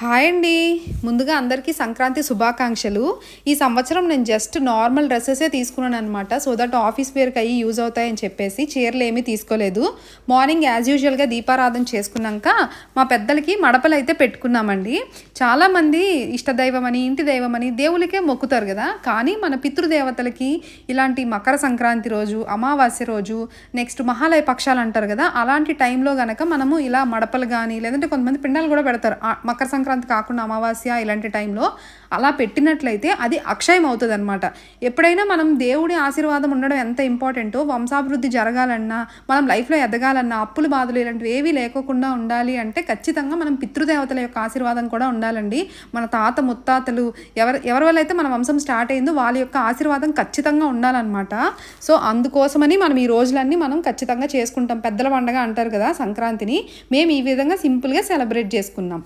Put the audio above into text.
Hi అండి. ముందుగా అందరికీ సంక్రాంతి శుభాకాంక్షలు. ఈ సంవత్సరం నేను జస్ట్ నార్మల్ డ్రెస్సెసే తీసుకున్నాను అనమాట సో దట్ ఆఫీస్ వేర్కి అయ్యి యూజ్ అవుతాయని చెప్పేసి చీరలు ఏమీ తీసుకోలేదు. మార్నింగ్ యాజ్ యూజువల్గా దీపారాధన చేసుకున్నాక మా పెద్దలకి మడపలు అయితే పెట్టుకున్నామండి. చాలామంది ఇష్టదైవం అని ఇంటి దైవం అని దేవులకే మొక్కుతారు కదా. కానీ మన పితృదేవతలకి ఇలాంటి మకర సంక్రాంతి రోజు అమావాస్య రోజు నెక్స్ట్ మహాలయ పక్షాలు అంటారు కదా అలాంటి టైంలో కనుక మనము ఇలా మడపలు కానీ లేదంటే కొంతమంది పిండాలు కూడా పెడతారు. ఆ సంక్రాంతి సంక్రాంతి కాకుండా అమావాస్య ఇలాంటి టైంలో అలా పెట్టినట్లయితే అది అక్షయం అవుతుంది అనమాట ఎప్పుడైనా మనం దేవుడి ఆశీర్వాదం ఉండడం ఎంత ఇంపార్టెంటో వంశాభివృద్ధి జరగాలన్నా మనం లైఫ్లో ఎదగాలన్నా అప్పులు బాధలు ఇలాంటివి ఏవి లేకోకుండా ఉండాలి అంటే ఖచ్చితంగా మనం పితృదేవతల యొక్క ఆశీర్వాదం కూడా ఉండాలండి. మన తాత ముత్తాతలు ఎవరు ఎవరి వల్ల అయితే మన వంశం స్టార్ట్ అయిందో వాళ్ళ యొక్క ఆశీర్వాదం ఖచ్చితంగా ఉండాలన్నమాట. సో అందుకోసమని మనం ఈ రోజులన్నీ మనం ఖచ్చితంగా చేసుకుంటాం. పెద్దల పండగ అంటారు కదా సంక్రాంతిని. మేము ఈ విధంగా సింపుల్గా సెలబ్రేట్ చేసుకున్నాం